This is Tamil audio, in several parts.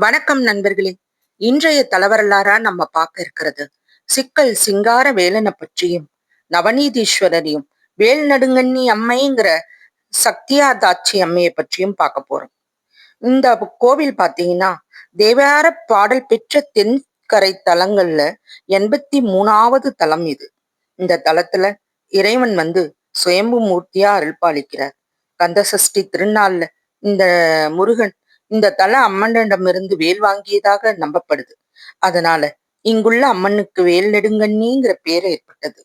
வணக்கம் நண்பர்களே. இன்றைய தலைவரலாரா நம்ம பார்க்க இருக்கிறது. சிக்கல் சிங்கார வேலனை பற்றியும் நவநீதீஸ்வரரையும் வேல் நடுங்கண்ணி அம்மைங்கிற சக்தியா தாட்சி அம்மையை பற்றியும் பார்க்க போறோம். இந்த கோவில் பார்த்தீங்கன்னா தேவார பாடல் பெற்ற தென்கரை தலங்கள்ல எண்பத்தி மூணாவது தலம் இது. இந்த தலத்துல இறைவன் வந்து சுயம்பு மூர்த்தியா அருள்பாலிக்கிறார். கந்தசஷ்டி திருநாள்ல இந்த முருகன் இந்த தல அம்மனிடமிருந்து வேல் வாங்கியதாக நம்பப்படுது. அதனால இங்குள்ள அம்மனுக்கு வேல் நெடுங்கண்ணிங்கிற பேர் ஏற்பட்டது.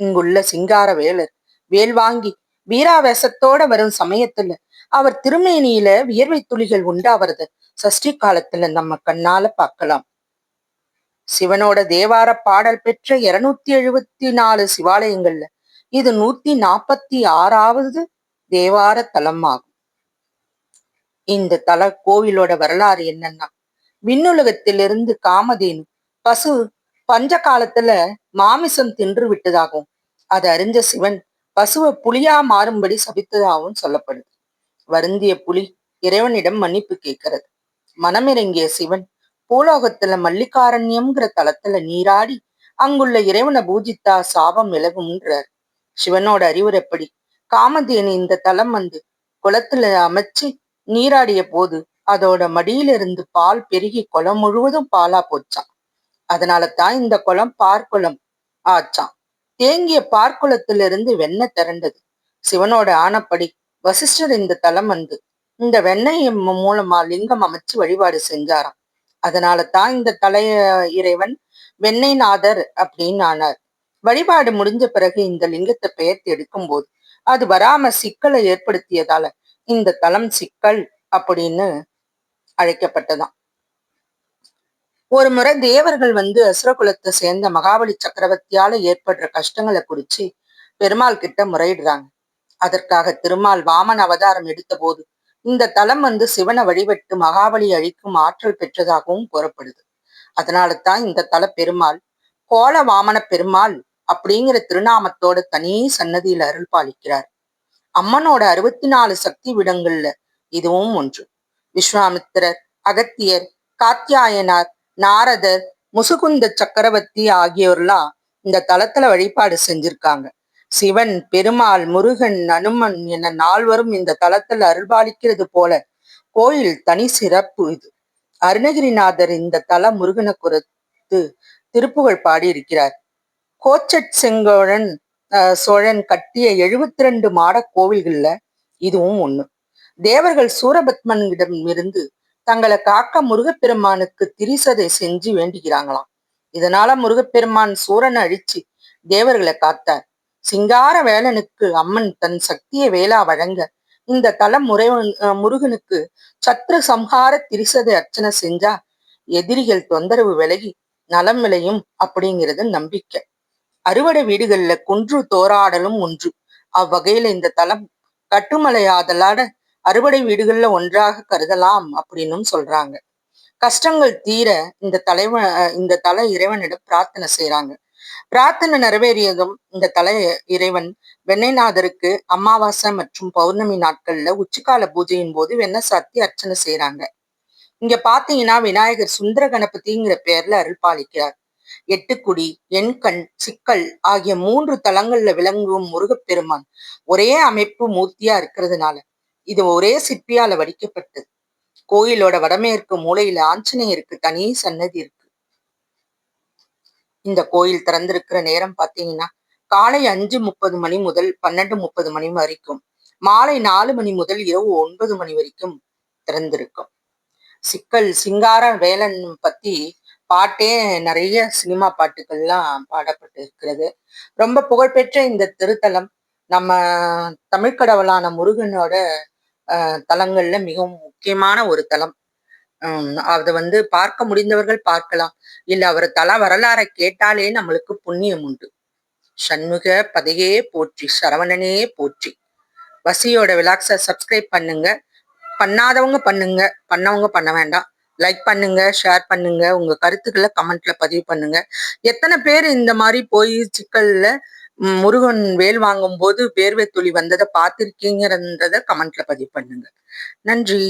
இங்குள்ள சிங்கார வேலர் வேல் வாங்கி வீராவேசத்தோட வரும் சமயத்துல அவர் திருமேனியில வியர்வை துளிகள் உண்டாவது சஷ்டி காலத்துல நம்ம கண்ணால பார்க்கலாம். சிவனோட தேவார பாடல் பெற்ற இருநூத்தி எழுபத்தி நாலு சிவாலயங்கள்ல இது நூத்தி நாற்பத்தி ஆறாவது தேவார தலமாகும். இந்த தல கோவிலோட வரலாறு என்னன்னா விண்ணுலகத்திலிருந்து காமதேனு பசு பஞ்ச காலத்துல மாமிசம் தின்று விட்டதாகவும் அதை அறிஞ்ச சிவன் பசுவை புலியா மாறும்படி சபித்ததாகவும் சொல்லப்படுது. வருந்திய புலி இறைவனிடம் மன்னிப்பு கேட்கிறது. மனமிறங்கிய சிவன் பூலோகத்துல மல்லிகாரண்யம்ங்கிற தலத்துல நீராடி அங்குள்ள இறைவனை பூஜித்தா சாபம் விலகும்ன்றார். சிவனோட அறிவுரைப்படி காமதேனு இந்த தலம் வந்து குளத்துல அமைச்சு நீராடிய போது அதோட மடியிலிருந்து பால் பெருகி குளம் முழுவதும் பாலா போச்சான் அதனால தான் இந்த குளம் பார்க்குளம் ஆச்சான் தேங்கிய பார்க்குளத்திலிருந்து வெண்ணெய் திரண்டது. சிவனோட ஆனப்படி வசிஷ்டர் இந்த தலம் வந்து இந்த வெண்ணெய் மூலமா லிங்கம் அமைச்சு வழிபாடு செஞ்சாராம். அதனால தான் இந்த தலைய இறைவன் வெண்ணெய்நாதர் அப்படின்னு ஆனார். வழிபாடு முடிஞ்ச பிறகு இந்த லிங்கத்தை பெயர்த்து எடுக்கும் போது அது வராம சிக்கலை ஏற்படுத்தியதால இந்த தலம் சிக்கல் அப்படின்னு அழைக்கப்பட்டதாம். ஒரு முறை தேவர்கள் வந்து அசுரகுலத்தை சேர்ந்த மகாபலி சக்கரவர்த்தியால ஏற்படுற கஷ்டங்களை குறிச்சு பெருமாள் கிட்ட முறையிடுறாங்க. அதற்காக திருமால் வாமன் அவதாரம் எடுத்த போது இந்த தலம் வந்து சிவனை வழிபட்டு மகாபலி அழிக்கும் ஆற்றல் பெற்றதாகவும் கூறப்படுது. அதனால தான் இந்த தல பெருமாள் கோல வாமன பெருமாள் அப்படிங்கிற திருநாமத்தோட தனி சன்னதியில அருள் பாலிக்கிறார். அம்மனோட அறுபத்தி நாலு சக்தி விடங்கள்ல இதுவும் ஒன்று. விஸ்வாமித்திரர் அகத்தியர் காத்தியாயனார் நாரதர் முசுகுந்த சக்கரவர்த்தி ஆகியோர்லாம் இந்த தலத்துல வழிபாடு செஞ்சிருக்காங்க. சிவன் பெருமாள் முருகன் அனுமன் என நால்வரும் இந்த தலத்துல அருள்பாலிக்கிறது போல கோயில் தனி சிறப்பு இது. அருணகிரிநாதர் இந்த தல முருகனை குறித்து திருப்புகழ் பாடி இருக்கிறார் கோச்சட் செங்கோழன் சோழன் கட்டிய எழுபத்தி ரெண்டு மாட கோவில்கள்ல இதுவும் ஒண்ணு. தேவர்கள் சூரபத்மனிடம் இருந்து தங்களை காக்க முருகப்பெருமானுக்கு திரிசதை செஞ்சு வேண்டுகிறாங்களாம். இதனால முருகப்பெருமான் சூரனை அழிச்சு தேவர்களை காத்தார். சிங்கார வேலனுக்கு அம்மன் தன் சக்தியை வேளா வழங்க இந்த தலம் முறை முருகனுக்கு சத்ரு சம்ஹார திரிசதை அர்ச்சனை செஞ்சா எதிரிகள் தொந்தரவு விலகி நலம் விளையும் அப்படிங்கிறது நம்பிக்கை. அறுவடை வீடுகள்ல குன்று தோராடலும் ஒன்று. அவ்வகையில இந்த தலம் கட்டுமலையாதலாட அறுவடை வீடுகள்ல ஒன்றாக கருதலாம் அப்படின்னும் சொல்றாங்க. கஷ்டங்கள் தீர இந்த தலைவ இந்த தலை இறைவனிடம் பிரார்த்தனை செய்யறாங்க பிரார்த்தனை நிறைவேறியதும் இந்த தலை இறைவன் வெண்ணைநாதருக்கு அமாவாசை மற்றும் பௌர்ணமி நாட்கள்ல உச்சிக்கால பூஜையின் போது வெண்ண சாத்தி அர்ச்சனை செய்யறாங்க இங்க பாத்தீங்கன்னா விநாயகர் சுந்தர கணபதிங்கிற பேர்ல அருள் பாலிக்கிறார் எட்டுக்குடி எண்கண் சிக்கல் ஆகிய மூன்று தலங்கள்ல விளங்கும் முருகப்பெருமான் ஒரே அமைப்பு மூர்த்தியா இருக்கிறதுனால. இது ஒரே சிற்பியால வடிக்கப்பட்டது கோயிலோட வடமேற்கு மூலையில ஆஞ்சநேயருக்கு தனி சன்னதி இருக்கு. இந்த கோயில் திறந்திருக்கிற நேரம் பார்த்தீங்கன்னா காலை அஞ்சு முப்பது மணி முதல் பன்னெண்டு முப்பது மணி வரைக்கும் மாலை நாலு மணி முதல் இரவு ஒன்பது மணி வரைக்கும் திறந்திருக்கும். சிக்கல் சிங்கார வேலன் பத்தி பாட்டே நிறைய சினிமா பாட்டுகள்லாம் பாடப்பட்டு இருக்கிறது ரொம்ப புகழ்பெற்ற இந்த திருத்தலம் நம்ம தமிழ்கடவுளான முருகனோட தலங்கள்ல மிகவும் முக்கியமான ஒரு தலம். அதை வந்து பார்க்க முடிந்தவர்கள் பார்க்கலாம். இல்ல அவர் தல வரலாறை கேட்டாலே நம்மளுக்கு புண்ணியம் உண்டு. சண்முக பதையே போற்றி சரவணனே போற்றி. வசியோட விலாக்ஸை சப்ஸ்கிரைப் பண்ணுங்க. பண்ணாதவங்க பண்ணுங்க. பண்ணவங்க பண்ண வேண்டாம். லைக் பண்ணுங்க ஷேர் பண்ணுங்க உங்க கருத்துக்களை கமெண்ட்ல பதிவு பண்ணுங்க. எத்தனை பேர் இந்த மாதிரி போய் சிக்கல்ல முருகன் வேல் வாங்கும் போது வேர்வை துளி வந்ததை பார்த்திருக்கீங்கிறத கமெண்ட்ல பதிவு பண்ணுங்க. நன்றி.